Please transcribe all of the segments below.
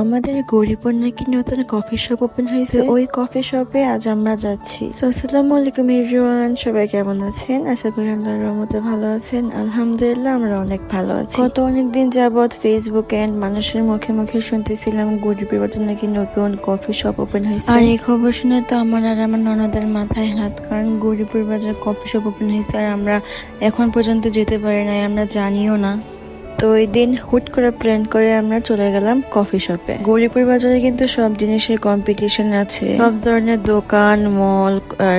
আমাদের গরিপুর নাকি নতুন কফি শপ ওপেন হয়েছে। ওই কফি শপে আজ আমরা যাচ্ছি। So, আসসালামু আলাইকুম এভরিওয়ান সবাই কেমন আছেন? আশা করি আল্লাহর রহমতে ভালো আছেন। আলহামদুলিল্লাহ আমরা অনেক ভালো আছি। গত অনেকদিন যাবত ফেসবুক এন্ড মানুষের মুখে মুখে শুনতেছিলাম গরিবের বাজার নাকি নতুন কফি শপ ওপেন হয়েছে। আর এই খবর শুনে তো আমার আর আমার ননদের মাথায় হাত কারণ গরিপুর বাজার কফি শপ ওপেন হয়েছে আর আমরা এখন পর্যন্ত যেতে পারি নাই আমরা জানিও না। তো ওই দিন হুট করে প্ল্যান করে আমরা চলে গেলাম কফি শপে গরিপুর বাজারে কিন্তু সব জিনিসের কম্পিটিশন আছে। সব ধরনের দোকান মল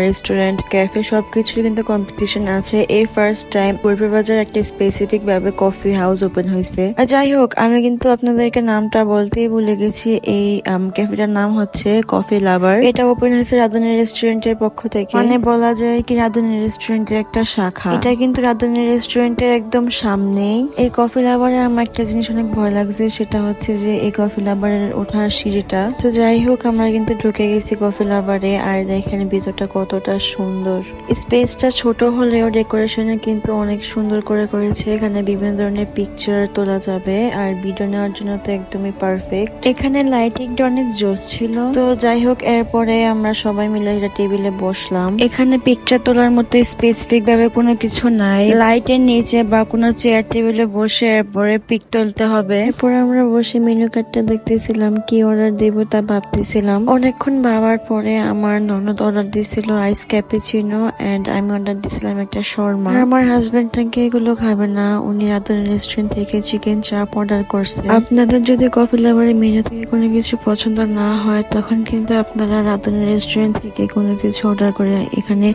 রেস্টুরেন্ট ক্যাফে সবকিছুর কিন্তু কম্পিটিশন আছে। এই ফার্স্ট টাইম গরিপুর বাজার একটা স্পেসিফিক ভাবে কফি হাউস ওপেন হয়েছে। যাই হোক, আমি কিন্তু আপনাদেরকে নামটা বলতেই ভুলে গেছি। এই ক্যাফেটার নাম হচ্ছে কফি লাভার এটা ওপেন হয়েছে রাধুনী রেস্টুরেন্টের পক্ষ থেকে। মানে বলা যায় কি রাধুনী রেস্টুরেন্টের একটা শাখা। এটা কিন্তু রাধুনী রেস্টুরেন্টের একদম সামনেই। এই কফি লাভারে আমার একটা জিনিস অনেক ভয় লাগছে, সেটা হচ্ছে যে এই কফি লাভারের ওঠার সিঁড়িটা। তো যাই হোক, আমরা কিন্তু ঢুকে গেছি কফি লাভারে আর দেখেন ভিতরটা কতটা সুন্দর। স্পেসটা ছোট হলেও ডেকোরেশনে কিন্তু অনেক সুন্দর করে করেছে। এখানে বিভিন্ন ধরনের পিকচার তোলা যাবে, আর ভিডিও নেওয়ার জন্য তো একদমই পারফেক্ট এখানে লাইটিংটা অনেক জোস ছিল। তো যাই হোক, এরপরে আমরা সবাই মিলে একটা টেবিলে বসলাম। এখানে পিকচার তোলার মতো স্পেসিফিক ভাবে কোনো কিছু নাই। লাইটের নিচে বা কোনো চেয়ার টেবিলে বসে এরপরে পিক তুলতে হবে। এরপরে আমরা বসে মেনু কার্ডটা দেখতেছিলাম, কি অর্ডার দেব তা ভাবতেছিলাম। অনেকক্ষণ ভাবার পরে আমার ননদ অর্ডার দিয়েছিল আইস ক্যাপেচিনো অ্যান্ড আমি অর্ডার দিয়েছিলাম একটা শর্মা। আমার হাজবেন্ড নাকি এগুলো খাবে না, উনি আদর রেস্টুরেন্ট থেকে চিকেন চাপ অর্ডার করছে। আপনাদের যদি কফি লাভারের মেনু থেকে কোনো কিছু পছন্দ না হয়, তখন কিন্তু আপনারা রাধুনী রেস্টুরেন্ট থেকে কোনো কিছু অর্ডার করে এখানে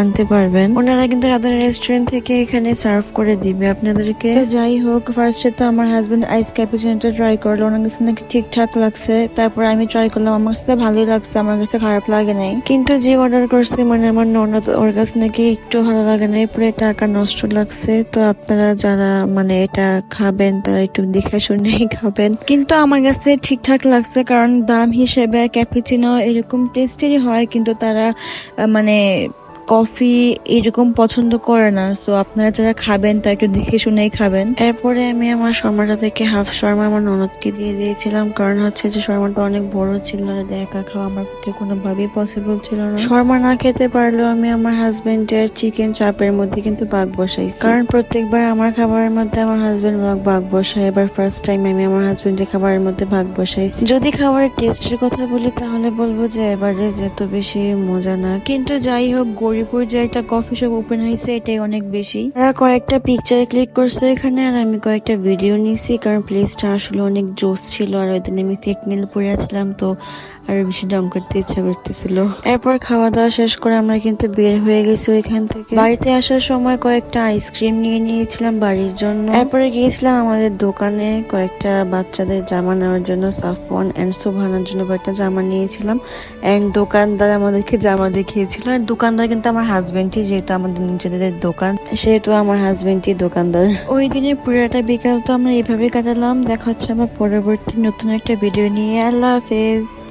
আনতে পারবেন। ওনারা কিন্তু রাধুনী রেস্টুরেন্ট থেকে এখানে সার্ভ করে দিবে। আপনাদেরকে যাই হোক ফার্স্টে তো আমার হাজব্যান্ড আইস ক্যাপুচিনোটা ট্রাই করল, ওনার কাছে নাকি ঠিকঠাক লাগছে। তারপর আমি ট্রাই করলাম, আমার কাছে ভালোই লাগছে, আমার কাছে খারাপ লাগে নাই। কিন্তু যে অর্ডার করছি মানে আমার ননদ, ওর কাছে নাকি একটু ভালো লাগে নাই, পুরো টাকা নষ্ট লাগছে। তো আপনারা যারা মানে এটা খাবেন, তারা একটু দেখে শুনেই খাবেন। কিন্তু আমার কাছে ঠিকঠাক লাগছে, কারণ দাম হিসেবে ক্যাপুচিনো এরকম টেস্টেরই হয়, কিন্তু তারা মানে কফি এরকম পছন্দ করে না সো আপনারা যারা খাবেন তা একটু দেখে শুনেই খাবেন। এরপরে আমি আমার শর্মাটা থেকে হাফ শর্মা আমার ননদকে দিয়ে দিয়েছিলাম, কারণ হচ্ছে যে শর্মাটা অনেক বড় ছিল একা খাওয়া আমার পক্ষে কোনোভাবেই পসিবল ছিল না। শর্মা না খেতে পারলেও আমি আমার হাজবেন্ডের চিকেন চাপের মধ্যে কিন্তু বাঘ বসাইছি। কারণ প্রত্যেকবার আমার খাবারের মধ্যে আমার হাজবেন্ড বাঘ বসায়, এবার ফার্স্ট টাইম আমি আমার হাজবেন্ডের খাবারের মধ্যে ভাগ বসাইছি। যদি খাবারের টেস্টের কথা বলি, তাহলে বলব যে এবারে যেত বেশি মজা না। কিন্তু যাই হোক গরিপুর যে একটা কফি শপ ওপেন হয়েছে এটাই অনেক বেশি। তারা কয়েকটা পিকচার ক্লিক করছে এখানে, আর আমি কয়েকটা ভিডিও নিয়েছি কারণ প্লেসটা আসলে অনেক জোস ছিল, আর ওই দিন আমি ফেক মিল পরে আছিলাম, তো আরও বেশি ডং করতে ইচ্ছা করতেছিল। এরপর খাওয়া দাওয়া শেষ করে আমরা কিন্তু বের হয়ে গেছি ওইখান থেকে। বাড়িতে আসার সময় কয়েকটা আইসক্রিম নিয়ে নিয়েছিলাম বাড়ির জন্য। এরপরে গিয়েছিলাম আমাদের দোকানে, কয়েকটা বাচ্চাদের জামা নেওয়ার জন্য, সাফওয়ান এন্ড শোভানার জন্য কয়েকটা জামা নিয়েছিলাম। এন্ড দোকানদার আমাদেরকে জামা দেখিয়েছিল, আর দোকানদার কিন্তু আমার হাজবেন্ডটি যেহেতু আমাদের নিজেদের দোকান, সেহেতু আমার হাজবেন্ডটি দোকানদার। ওই দিনে পুরোটা বিকাল তো আমরা এইভাবে কাটালাম। দেখা হচ্ছে আমার পরবর্তী নতুন একটা ভিডিও নিয়ে। আল্লাহ হাফেজ।